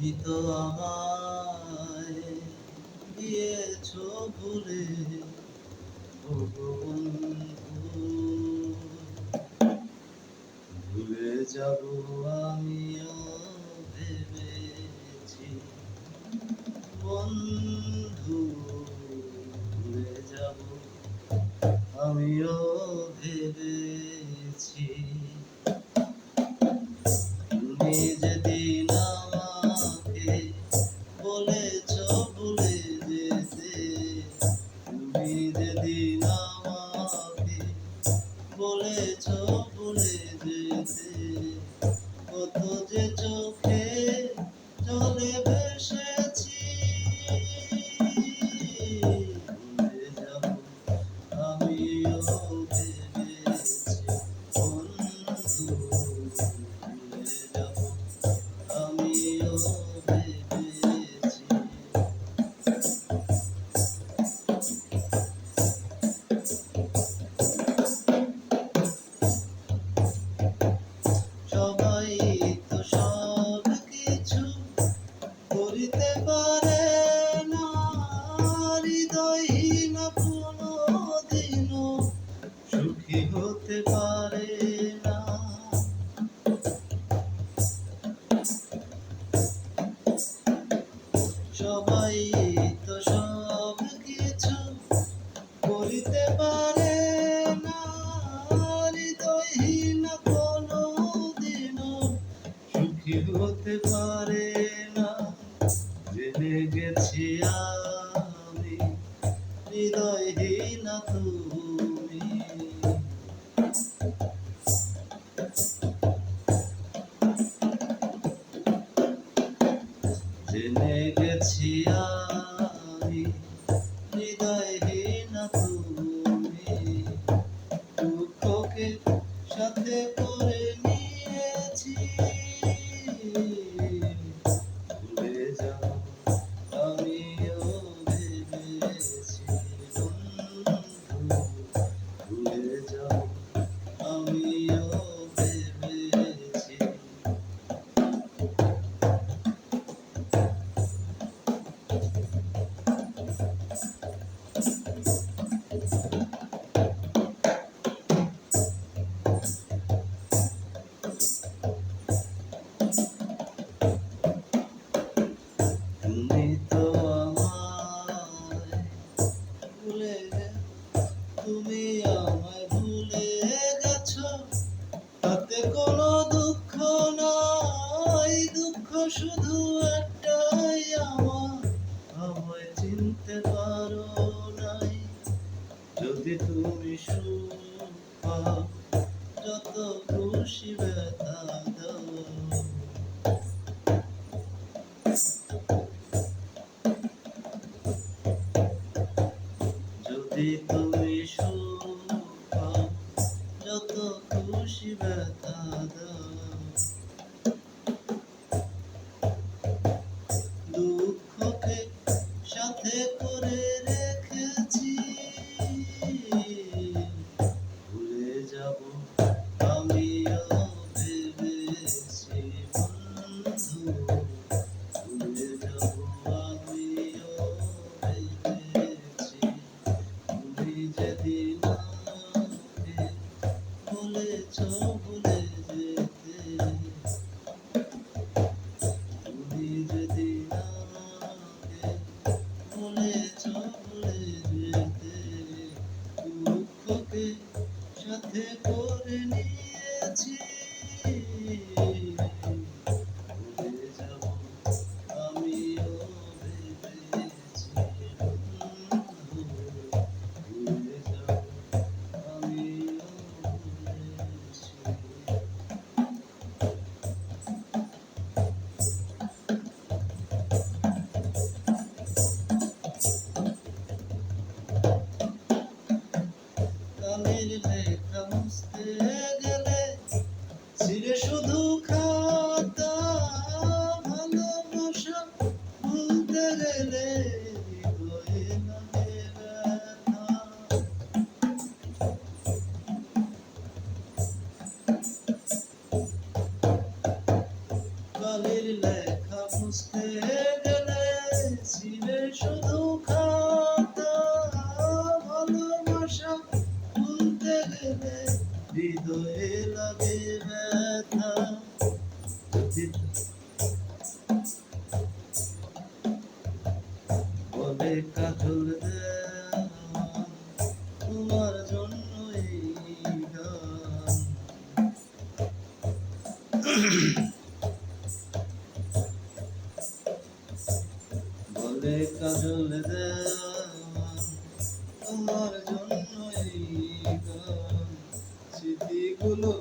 তুমি তো আমায় দিয়েছ ভুলে। ভুলে যাব আমিও ভেবেছি। বন্ধু, ভুলে যাব আমিও ভেবেছি। তুমি Yeah. হতে পারে না। সবাই তো সব কিছু করিতে পারে না। দিনও সুখী হতে পারে না। জেনে গেছি আমি জেনে গেছি আমি। হৃদয়হীন তুমি। দুঃখকে সাথে করে শুধু একটাই আমার। আমায় চিনতে পারো নাই। যদি তুমি সুখ যত খুশি ব্যথা দাও। যদি তুমি সুখ যত খুশি ব্যথা দাও। মেলবে সমস্ত গেলে ছিলে শুধু খাতা ভালোবাসা ভুলতে গেলে কালের লেখা বুঝতে বলে কাজল তোমার জন্যই স্মৃতিগুলো